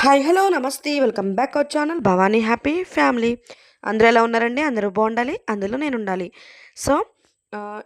Hi hello నమస్తే welcome back our channel Bhavani happy family. అందరూ ఎలా ఉన్నారండి? అందరూ బాగుండాలి అందులో నేను ఉండాలి. సో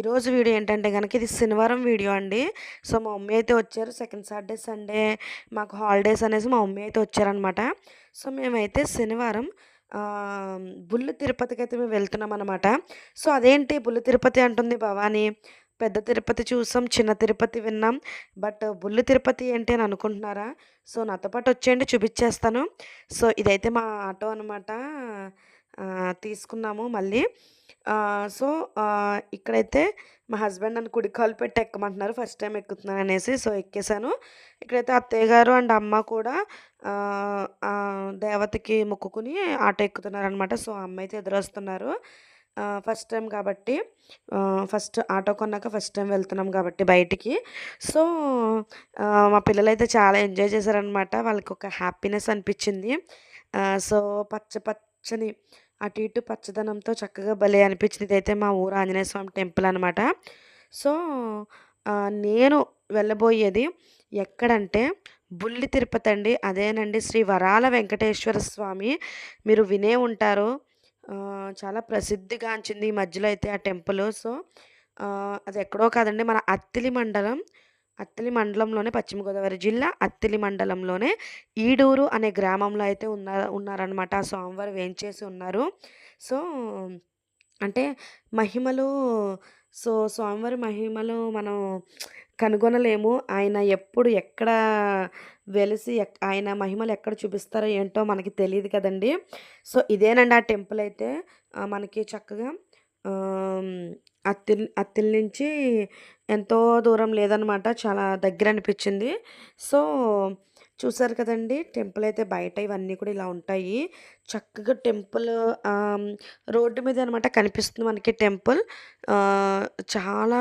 ఈరోజు వీడియో ఏంటంటే కనుక ఇది శనివారం వీడియో అండి. సో మా మమ్మీ అయితే వచ్చారు సెకండ్ సాటర్డే సండే. మాకు హాలిడేస్ అనేసి మా మమ్మీ అయితే వచ్చారనమాట సో మేమైతే శనివారం బుల్లు తిరుపతికి అయితే మేము వెళ్తున్నాం అనమాట సో అదేంటి బుల్లు తిరుపతి అంటుంది భవానీ? పెద్ద తిరుపతి చూసాం చిన్న తిరుపతి విన్నాం. బట్ బుల్లి తిరుపతి ఏంటి అని అనుకుంటున్నారా? సో నాతో పాటు వచ్చేయండి చూపించేస్తాను. సో ఇదైతే మా ఆటో అనమాట తీసుకున్నాము మళ్ళీ. సో ఇక్కడైతే మా హస్బెండ్ నన్ను కుడి కాలు పెట్టి ఎక్కమంటున్నారు. ఫస్ట్ టైం ఎక్కుతున్నాను అనేసి సో ఎక్కేసాను ఇక్కడైతే అత్తయ్య గారు అండ్ అమ్మ కూడా దేవతకి మొక్కుకుని ఆటో ఎక్కుతున్నారు అనమాట సో అమ్మ అయితే ఎదురొస్తున్నారు. ఫస్ట్ టైం కాబట్టి ఫస్ట్ ఆటో కొన్నాక ఫస్ట్ టైం వెళ్తున్నాం కాబట్టి బయటికి. సో మా పిల్లలైతే చాలా ఎంజాయ్ చేశారనమాట వాళ్ళకి ఒక హ్యాపీనెస్ అనిపించింది. సో పచ్చ పచ్చని అటు ఇటు పచ్చదనంతో చక్కగా భలే అనిపించింది. అయితే మా ఊరు ఆంజనేయ స్వామి టెంపుల్ అనమాట సో నేను వెళ్ళబోయేది ఎక్కడంటే బుల్లి తిరుపతి అండి. అదేనండి శ్రీ వరాల వెంకటేశ్వర స్వామి. మీరు వినే ఉంటారు. చాలా ప్రసిద్ధిగాంచింది ఈ మధ్యలో అయితే ఆ టెంపుల్. సో అది ఎక్కడో కాదండి మన అత్తిలి మండలం. అత్తిలి మండలంలోనే పశ్చిమ గోదావరి జిల్లా అత్తిలి మండలంలోనే ఈడూరు అనే గ్రామంలో అయితే ఉన్నారు ఉన్నారనమాట ఆ స్వామివారు వేంచేసి ఉన్నారు. సో అంటే మహిమలు సో స్వామివారి మహిమలు మనం కనుగొనలేము. ఆయన ఎప్పుడు ఎక్కడ వెలిసి ఎక్- ఆయన మహిమలు ఎక్కడ చూపిస్తారో ఏంటో మనకి తెలియదు కదండి. సో ఇదేనండి ఆ టెంపుల్ అయితే. మనకి చక్కగా అత్తిల్ అత్తిల్ నుంచి ఎంతో దూరం లేదనమాట. చాలా దగ్గర అనిపించింది. సో చూసారు కదండి! టెంపుల్ అయితే బయట ఇవన్నీ కూడా ఇలా ఉంటాయి. చక్కగా టెంపుల్ రోడ్డు మీద అనమాట కనిపిస్తుంది మనకి టెంపుల్. చాలా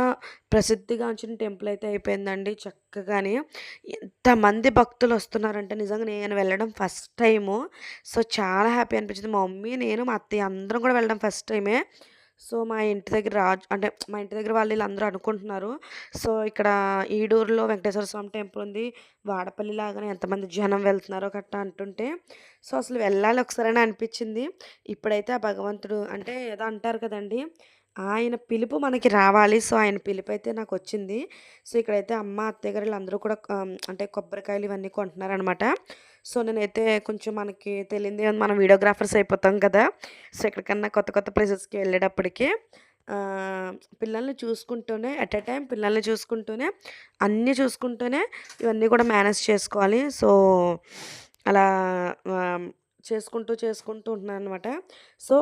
ప్రసిద్ధిగాంచిన టెంపుల్ అయితే అయిపోయిందండి చక్కగానే. ఎంతమంది భక్తులు వస్తున్నారంటే నిజంగా నేను వెళ్ళడం ఫస్ట్ టైము. సో చాలా హ్యాపీ అనిపించింది. మా మమ్మీ నేను మా అత్తయ్య అందరం కూడా వెళ్ళడం ఫస్ట్ టైమే. సో మా ఇంటి దగ్గర రాజు అంటే మా ఇంటి దగ్గర వాళ్ళు వీళ్ళందరూ అనుకుంటున్నారు. సో ఇక్కడ ఈడూరులో వెంకటేశ్వర స్వామి టెంపుల్ ఉంది. వాడపల్లి లాగానే ఎంతమంది జనం వెళ్తున్నారో కట్టా అంటుంటే సో అసలు వెళ్ళాలి ఒకసారి అనిపించింది. ఇప్పుడైతే ఆ భగవంతుడు అంటే ఏదో అంటారు కదండి ఆయన పిలుపు మనకి రావాలి. సో ఆయన పిలుపు అయితే నాకు వచ్చింది. సో ఇక్కడైతే అమ్మ అత్తయ్య గారు వీళ్ళందరూ కూడా అంటే కొబ్బరికాయలు ఇవన్నీ కొంటున్నారనమాట సో నేనైతే కొంచెం మనకి తెలియంది మనం వీడియోగ్రాఫర్స్ అయిపోతాం కదా. సో ఎక్కడికన్నా కొత్త కొత్త ప్లేసెస్కి వెళ్ళేటప్పటికి పిల్లల్ని చూసుకుంటూనే అట్ ఎ టైం పిల్లల్ని చూసుకుంటూనే అన్నీ చూసుకుంటూనే ఇవన్నీ కూడా మేనేజ్ చేసుకోవాలి. సో అలా చేసుకుంటూ చేసుకుంటూ ఉంటున్నాను అనమాట సో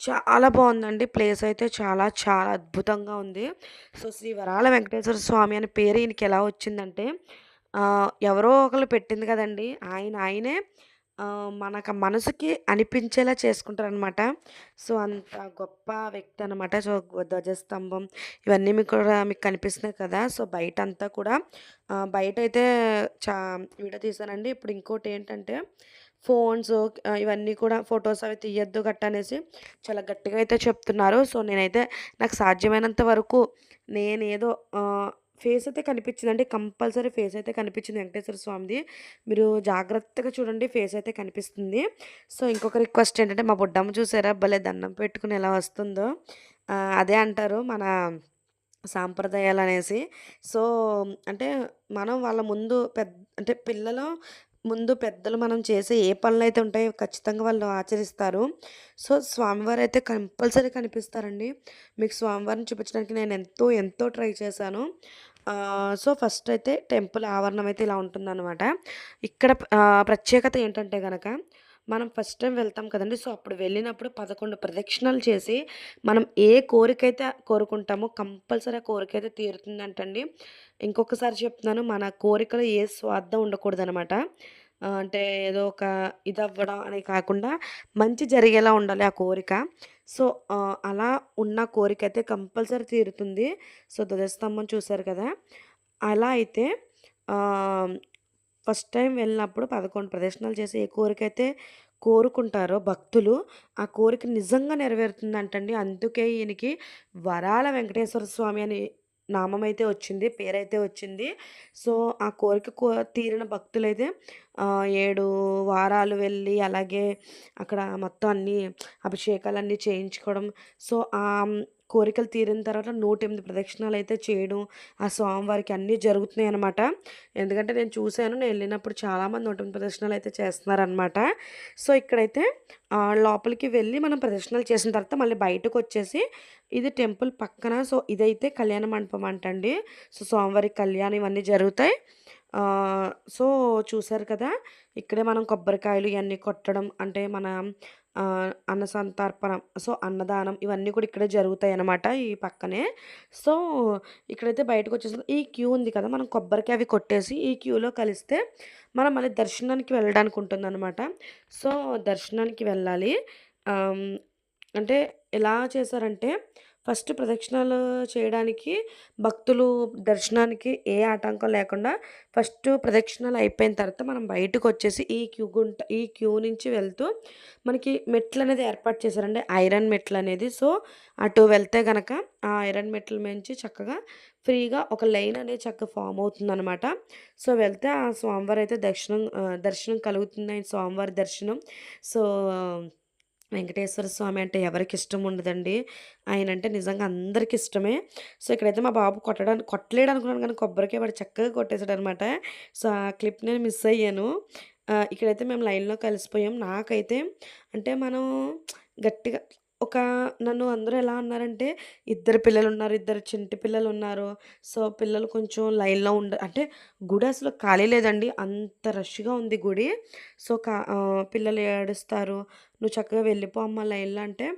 చాలా బాగుందండి. ప్లేస్ అయితే చాలా చాలా అద్భుతంగా ఉంది. సో శ్రీ వరాల వెంకటేశ్వర స్వామి అనే పేరు ఈయనకి ఎలా వచ్చిందంటే ఎవరో ఒకరు పెట్టింది కదండి! ఆయన ఆయనే మనకు మనసుకి అనిపించేలా చేసుకుంటారనమాట. సో అంత గొప్ప వ్యక్తి అనమాట. సో ధ్వజస్తంభం ఇవన్నీ మీకు కూడా మీకు కనిపిస్తున్నాయి కదా! సో బయట అంతా కూడా బయట అయితే చా వీడియో తీసానండి. ఇప్పుడు ఇంకోటి ఏంటంటే ఫోన్స్ ఇవన్నీ కూడా ఫొటోస్ అవి తీయద్దు గట్ట అనేసి చాలా గట్టిగా అయితే చెప్తున్నారు. సో నేనైతే నాకు సాధ్యమైనంత వరకు నేనేదో ఫేస్ అయితే కనిపించిందండి. కంపల్సరీ ఫేస్ అయితే కనిపించింది వెంకటేశ్వర స్వామిది. మీరు జాగ్రత్తగా చూడండి ఫేస్ అయితే కనిపిస్తుంది. సో ఇంకొక రిక్వెస్ట్ ఏంటంటే మా బుడ్డమ్మ చూసారా? భలే దండం పెట్టుకుని ఎలా వస్తుందో. అదే అంటారు మన సాంప్రదాయాలు అనేసి సో అంటే మనం వాళ్ళ ముందు పెద్ద అంటే పిల్లలు ముందు పెద్దలు మనం చేసే ఏ పనులు అయితే ఉంటాయో ఖచ్చితంగా వాళ్ళు ఆచరిస్తారు. సో స్వామివారు అయితే కంపల్సరీ కనిపిస్తారండి. మీకు స్వామివారిని చూపించడానికి నేను ఎంతో ఎంతో ట్రై చేశాను. సో ఫస్ట్ అయితే టెంపుల్ ఆవరణం అయితే ఇలా ఉంటుందన్నమాట. ఇక్కడ ప్రత్యేకత ఏంటంటే కనుక మనం ఫస్ట్ టైం వెళ్తాం కదండి. సో అప్పుడు వెళ్ళినప్పుడు పదకొండు ప్రదక్షిణలు చేసి మనం ఏ కోరిక అయితే కోరుకుంటామో కంపల్సరీ ఆ కోరిక అయితే తీరుతుందంటండి. ఇంకొకసారి చెప్తున్నాను మన కోరికలో ఏ స్వార్థం ఉండకూడదనమాట అంటే ఏదో ఒక ఇది అవ్వడం అని కాకుండా మంచి జరిగేలా ఉండాలి ఆ కోరిక. సో అలా ఉన్న కోరిక అయితే కంపల్సరీ తీరుతుంది. సో ధ్వజస్తంభం చూశారు కదా! అలా అయితే ఫస్ట్ టైం వెళ్ళినప్పుడు పదకొండు ప్రదర్శనలు చేసి ఏ కోరిక అయితే కోరుకుంటారో భక్తులు ఆ కోరిక నిజంగా నెరవేరుతుందంటండి. అందుకే ఈయనకి వరాల వెంకటేశ్వర స్వామి అని నామం అయితే వచ్చింది. పేరైతే వచ్చింది. సో, ఆ కోరిక కో తీరిన భక్తులైతే ఏడు వారాలు వెళ్ళి అలాగే అక్కడ మొత్తం అన్నీ అభిషేకాలన్నీ చేయించుకోవడం. సో, కోరికలు తీరిన తర్వాత నూటెనిమిది ప్రదక్షిణాలు అయితే చేయడం, ఆ స్వామివారికి అన్నీ జరుగుతున్నాయి అనమాట ఎందుకంటే నేను చూసాను. నేను వెళ్ళినప్పుడు చాలామంది నూటెనిమిది ప్రదక్షిణాలు అయితే చేస్తున్నారనమాట. సో, ఇక్కడైతే లోపలికి వెళ్ళి మనం ప్రదక్షిణాలు చేసిన తర్వాత మళ్ళీ బయటకు వచ్చేసి ఇది టెంపుల్ పక్కన సో, ఇదైతే కళ్యాణ మండపం అంటండి. సో, స్వామివారి కళ్యాణం ఇవన్నీ జరుగుతాయి. సో, చూసారు కదా! ఇక్కడే మనం కొబ్బరికాయలు ఇవన్నీ కొట్టడం అంటే మన అన్న సంతర్పణం సో, అన్నదానం ఇవన్నీ కూడా ఇక్కడే జరుగుతాయి అన్నమాట ఈ పక్కనే. సో, ఇక్కడైతే బయటకొచ్చేసిన ఈ క్యూ ఉంది కదా! మనం కొబ్బరికి అవి కొట్టేసి ఈ క్యూలో కలిస్తే మనం మళ్ళీ దర్శనానికి వెళ్ళడానికి ఉంటుందనమాట. సో, దర్శనానికి వెళ్ళాలి. అంటే ఎలా చేశారంటే ఫస్ట్ ప్రదక్షిణాలు చేయడానికి భక్తులు దర్శనానికి ఏ ఆటంకం లేకుండా ఫస్ట్ ప్రదక్షిణాలు అయిపోయిన తర్వాత మనం బయటకు వచ్చేసి ఈ క్యూ గుంట ఈ క్యూ నుంచి వెళ్తూ మనకి మెట్లు అనేది ఏర్పాటు చేశారండి. ఐరన్ మెట్లు అనేది సో, అటు వెళ్తే కనుక ఆ ఐరన్ మెట్ల నుంచి చక్కగా ఫ్రీగా ఒక లైన్ అనేది చక్కగా ఫామ్ అవుతుందనమాట. సో, వెళ్తే ఆ స్వామివారైతే దర్శనం దర్శనం కలుగుతుంది. స్వామివారి దర్శనం. సో, వెంకటేశ్వర స్వామి అంటే ఎవరికి ఇష్టం ఉండదండి. ఆయన అంటే నిజంగా అందరికి ఇష్టమే. సో, ఇక్కడైతే మా బాబు కొట్టడానికి కొట్టలేడనుకున్నాను కానీ కొబ్బరికాయ వాడు చక్కగా కొట్టేసాడనమాట. సో, ఆ క్లిప్ నేను మిస్ అయ్యాను. ఇక్కడైతే మేము లైన్‌లో కలిసిపోయాం. నాకైతే అంటే మనం గట్టిగా ఒక నన్ను అందరూ ఎలా అన్నారంటే, "ఇద్దరు పిల్లలు ఉన్నారు ఇద్దరు చిట్టి పిల్లలు ఉన్నారు సో, పిల్లలు కొంచెం లైన్‌లో ఉండ" అంటే గుడి అసలు ఖాళీ లేదండి. అంత రష్‌గా ఉంది గుడి. సో, కా పిల్లలు ఏడుస్తారు. "నువ్వు చక్కగా వెళ్ళిపో అమ్మ లైన్‌లో" అంటే,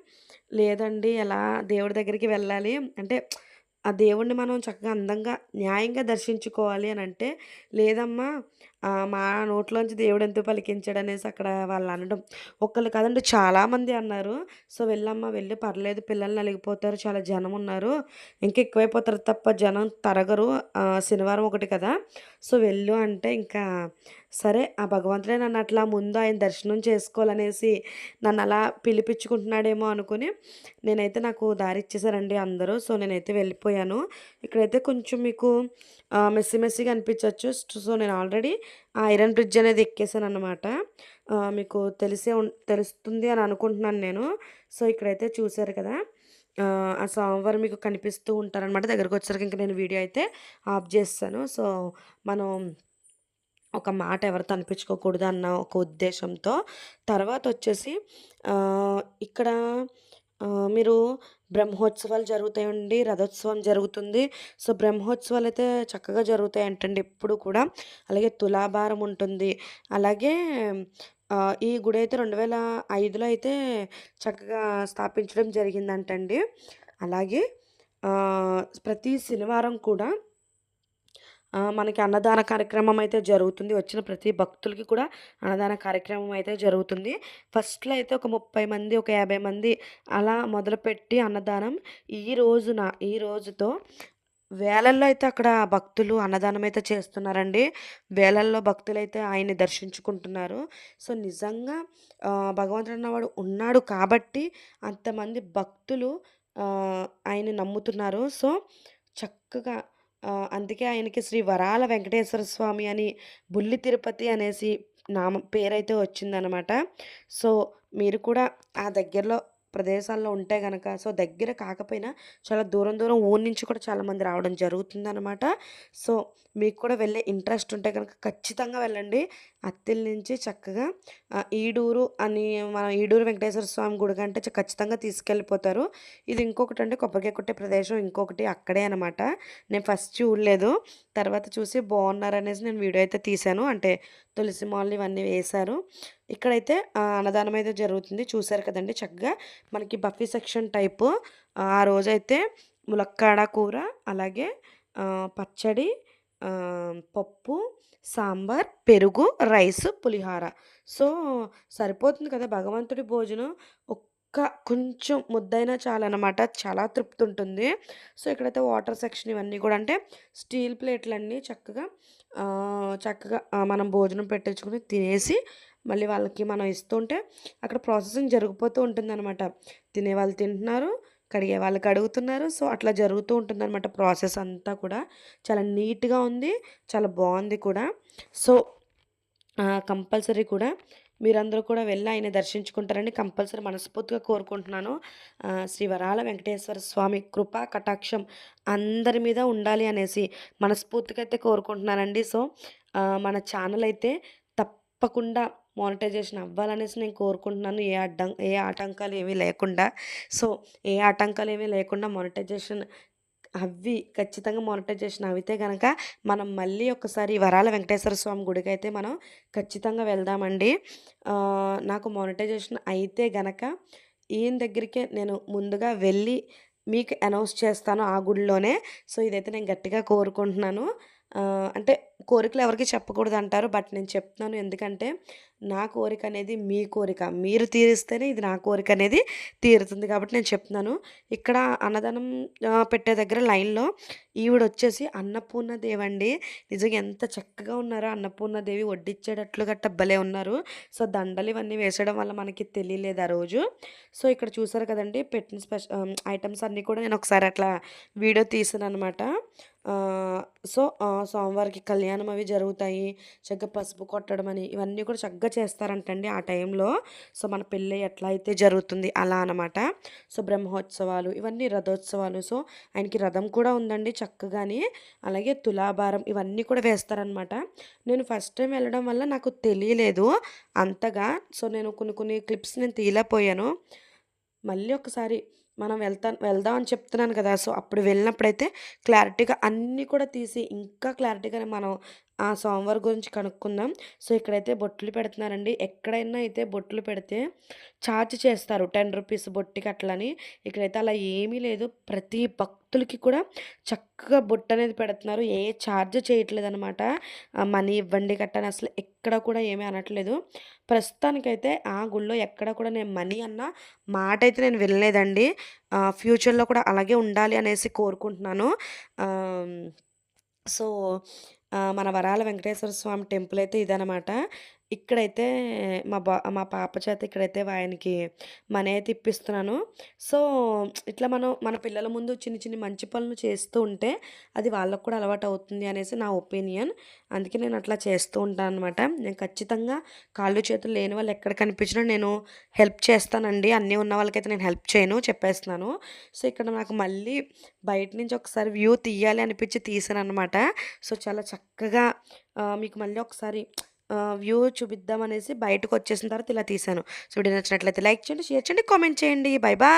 "లేదండి ఎలా దేవుడి దగ్గరికి వెళ్ళాలి" అంటే ఆ దేవుడిని మనం చక్కగా అందంగా, న్యాయంగా దర్శించుకోవాలి అని అంటే "లేదమ్మా మా నోట్లోంచి దేవుడు ఎంతో పలికించాడు పలికించాడనేసి" అక్కడ వాళ్ళనడం. ఒక్కళ్ళు కాదండి చాలామంది అన్నారు. సో, "వెళ్ళమ్మా వెళ్ళి పర్లేదు పిల్లలు నలిగిపోతారు. చాలా జనం ఉన్నారు ఇంకా ఎక్కువైపోతారు తప్ప జనం తరగరు. శనివారం ఒకటి కదా! సో, వెళ్ళు" అంటే ఇంకా సరే ఆ భగవంతుడే నన్ను అట్లా ముందు ఆయన దర్శనం చేసుకోవాలనేసి నన్ను అలా పిలిపించుకుంటున్నాడేమో అనుకుని నేనైతే నాకు దారి ఇచ్చేసారండి అందరూ. సో, నేనైతే వెళ్ళిపోయాను. ఇక్కడైతే కొంచెం మీకు మెస్సి మెస్సిగా మెస్సీగా సో, నేను ఆల్రెడీ ఐరన్ బ్రిడ్జ్ అనేది ఎక్కేసాననమాట. అన్నమాట మీకు తెలిసే ఉం తెలుస్తుంది అని అనుకుంటున్నాను నేను. సో, ఇక్కడైతే చూశారు కదా! ఆ స్వామివారు మీకు కనిపిస్తూ ఉంటారనమాట. దగ్గరకొచ్చేసరికి ఇంకా నేను వీడియో అయితే ఆఫ్ చేస్తాను సో, మనం ఒక మాట ఎవరితో అనిపించుకోకూడదు అన్న ఒక ఉద్దేశంతో. తర్వాత వచ్చేసి ఇక్కడ మీరు బ్రహ్మోత్సవాలు జరుగుతాయండి. రథోత్సవం జరుగుతుంది. సో, బ్రహ్మోత్సవాలు అయితే చక్కగా జరుగుతాయంటండి ఎప్పుడు కూడా. అలాగే తులాభారం ఉంటుంది. అలాగే ఈ గుడి అయితే రెండు వేల ఐదులో అయితే చక్కగా స్థాపించడం జరిగిందంటండి. అలాగే ప్రతి శనివారం కూడా మనకి అన్నదాన కార్యక్రమం అయితే జరుగుతుంది. వచ్చిన ప్రతి భక్తులకి కూడా అన్నదాన కార్యక్రమం అయితే జరుగుతుంది. ఫస్ట్‌లో అయితే ఒక 30 మంది, ఒక 50 మంది అలా మొదలుపెట్టి అన్నదానం ఈ రోజున ఈ రోజుతో వేలల్లో అయితే అక్కడ భక్తులు అన్నదానం అయితే చేస్తున్నారండి. వేలల్లో అయితే ఆయన్ని దర్శించుకుంటున్నారు. సో, నిజంగా భగవంతుడు అన్నవాడు ఉన్నాడు కాబట్టి అంతమంది భక్తులు ఆయన్ని నమ్ముతున్నారు. సో, చక్కగా అందుకే ఆయనకి శ్రీ వరాల వెంకటేశ్వర స్వామి అని బుల్లి తిరుపతి అనేసి నామ పేరైతే వచ్చిందనమాట. సో, మీరు కూడా ఆ దగ్గరలో ప్రదేశాల్లో ఉంటే కనుక సో, దగ్గర కాకపోయినా చాలా దూరం దూరం ఊరి నుంచి కూడా చాలామంది రావడం జరుగుతుందనమాట. సో, మీకు కూడా వెళ్ళే ఇంట్రెస్ట్ ఉంటే కనుక ఖచ్చితంగా వెళ్ళండి. అత్తిల నుంచి చక్కగా ఈడూరు అని మన ఈడూరు వెంకటేశ్వర స్వామి గుడి కంటే ఖచ్చితంగా తీసుకెళ్ళిపోతారు. ఇది ఇంకొకటండి కొబ్బరికాయ కొట్టే ప్రదేశం ఇంకొకటి అక్కడే అనమాట. నేను ఫస్ట్ చూడలేదు. తర్వాత చూసి బాగున్నారనేసి నేను వీడియో అయితే తీశాను. అంటే తులసి మాల్ ఇవన్నీ వేశారు. ఇక్కడైతే అన్నదానం అయితే జరుగుతుంది. చూసారు కదండి చక్కగా మనకి బఫీ సెక్షన్ టైపు ఆ రోజైతే ములక్కాడ కూర, అలాగే పచ్చడి, పప్పు, సాంబార్, పెరుగు, రైస్, పులిహోర. సో, సరిపోతుంది కదా! భగవంతుడి భోజనం ఒక్క కొంచెం ముద్దైనా చాలన్నమాట చాలా తృప్తి ఉంటుంది. సో, ఇక్కడైతే వాటర్ సెక్షన్ ఇవన్నీ కూడా అంటే స్టీల్ ప్లేట్‌లన్నీ చక్కగా చక్కగా మనం భోజనం పెట్టించుకొని తినేసి మళ్ళీ వాళ్ళకి మనం ఇస్తుంటే అక్కడ ప్రాసెసింగ్ జరిగిపోతూ ఉంటుందన్నమాట. తినేవాళ్ళు తింటున్నారు. కడిగే వాళ్ళు కడుగుతున్నారు సో అట్లా జరుగుతూ ఉంటుందన్నమాట ప్రాసెస్ అంతా కూడా. చాలా నీట్గా ఉంది చాలా బాగుంది కూడా. సో కంపల్సరీ కూడా మీరందరూ కూడా వెళ్ళి ఆయన దర్శించుకుంటారని కంపల్సరీ మనస్ఫూర్తిగా కోరుకుంటున్నాను. శ్రీ వరాల వెంకటేశ్వర స్వామి కృపా కటాక్షం అందరి మీద ఉండాలి అనేసి మనస్ఫూర్తిగా అయితే కోరుకుంటున్నానండి. సో మన ఛానల్ అయితే తప్పకుండా మానిటైజేషన్ అవ్వాలనేసి నేను కోరుకుంటున్నాను. ఏ అడ్డం ఏ ఆటంకాలు ఏమీ లేకుండా. సో ఏ ఆటంకాలు ఏమీ లేకుండా మానిటైజేషన్ అవి ఖచ్చితంగా మానిటైజేషన్ అవితే కనుక మనం మళ్ళీ ఒకసారి వరాల వెంకటేశ్వర స్వామి గుడికి అయితే మనం ఖచ్చితంగా వెళ్దామండి. నాకు మానిటైజేషన్ అయితే గనక ఈయన దగ్గరికే నేను ముందుగా వెళ్ళి మీకు అనౌన్స్ చేస్తాను ఆ గుడిలోనే. సో ఇదైతే నేను గట్టిగా కోరుకుంటున్నాను. అంటే కోరికలు ఎవరికి చెప్పకూడదు అంటారు బట్ నేను చెప్తున్నాను ఎందుకంటే నా కోరిక అనేది మీ కోరిక. మీరు తీరిస్తేనే ఇది నా కోరిక అనేది తీరుతుంది కాబట్టి నేను చెప్తున్నాను. ఇక్కడ అన్నదానం పెట్టే దగ్గర లైన్లో ఈవిడ వచ్చేసి అన్నపూర్ణదేవి అండి నిజంగా ఎంత చక్కగా ఉన్నారో అన్నపూర్ణదేవి వడ్డిచ్చేటట్లు గట్ట భలే ఉన్నారు. సో దండలు ఇవన్నీ వేసడం వల్ల మనకి తెలియలేదు ఆ రోజు. సో ఇక్కడ చూసారు కదండి పెట్టిన స్పెషల్ ఐటమ్స్ అన్నీ కూడా నేను ఒకసారి అట్లా వీడియో తీసాను అనమాట సో సోమవారికి కళ్యాణం అవి జరుగుతాయి. చక్కగా పసుపు కొట్టడం అని ఇవన్నీ కూడా చక్కగా చేస్తారంటండి ఆ టైంలో. సో మన పెళ్ళి ఎట్లా అయితే జరుగుతుంది అలా అనమాట సో బ్రహ్మోత్సవాలు ఇవన్నీ రథోత్సవాలు. సో ఆయనకి రథం కూడా ఉందండి చక్కగాని. అలాగే తులాభారం ఇవన్నీ కూడా వేస్తారనమాట నేను ఫస్ట్ టైం వెళ్ళడం వల్ల నాకు తెలియలేదు అంతగా. సో నేను కొన్ని కొన్ని క్లిప్స్ నేను తీయలేకపోయాను. మళ్ళీ ఒకసారి మనం వెళ్తా వెళ్దాం అని చెప్తున్నాను కదా సో అప్పుడు వెళ్ళినప్పుడైతే క్లారిటీగా అన్నీ కూడా తీసి ఇంకా క్లారిటీగానే మనం ఆ సోమవారం గురించి కనుక్కుందాం. సో ఇక్కడైతే బొట్లు పెడుతున్నారండి. ఎక్కడైనా అయితే బొట్లు పెడితే ఛార్జ్ చేస్తారు. టెన్ రూపీస్ బొట్టికి అట్లని ఇక్కడైతే అలా ఏమీ లేదు. ప్రతి భక్తులకి కూడా చక్కగా బొట్టు అనేది పెడుతున్నారు. ఏ ఛార్జ్ చేయట్లేదు అనమాట మనీ ఇవ్వండి కట్టని అసలు ఎక్కడ కూడా ఏమీ అనట్లేదు. ప్రస్తుతానికైతే ఆ గుళ్ళో ఎక్కడ కూడా నేను మనీ అన్న మాట అయితే నేను వినలేదండి. ఫ్యూచర్లో కూడా అలాగే ఉండాలి అనేసి కోరుకుంటున్నాను. సో మన వరాల వెంకటేశ్వర స్వామి టెంపుల్ అయితే ఇదనమాట ఇక్కడైతే మా బా మా పాప చేత ఇక్కడైతే ఆయనకి మనీ అయితే ఇప్పిస్తున్నాను సో ఇట్లా మనం మన పిల్లల ముందు చిన్న చిన్న మంచి పనులు చేస్తూ ఉంటే అది వాళ్ళకు కూడా అలవాటు అవుతుంది అనేసి నా ఒపీనియన్. అందుకే నేను అట్లా చేస్తూ ఉంటాను అనమాట నేను ఖచ్చితంగా కాళ్ళు చేతులు లేని వాళ్ళు ఎక్కడ కనిపించినా నేను హెల్ప్ చేస్తానండి. అన్నీ ఉన్న వాళ్ళకైతే నేను హెల్ప్ చేయను చెప్పేస్తున్నాను. సో ఇక్కడ నాకు మళ్ళీ బయట నుంచి ఒకసారి వ్యూ తీయాలి అనిపించి తీసాను అనమాట సో చాలా చక్కగా మీకు మళ్ళీ ఒకసారి వ్యూ చూపిద్దామనేసి బయటకు వచ్చేసిన తర్వాత ఇలా తీసాను సో వీడియో నచ్చినట్లయితే లైక్ చేయండి షేర్ చేయండి కామెంట్ చేయండి. Bye bye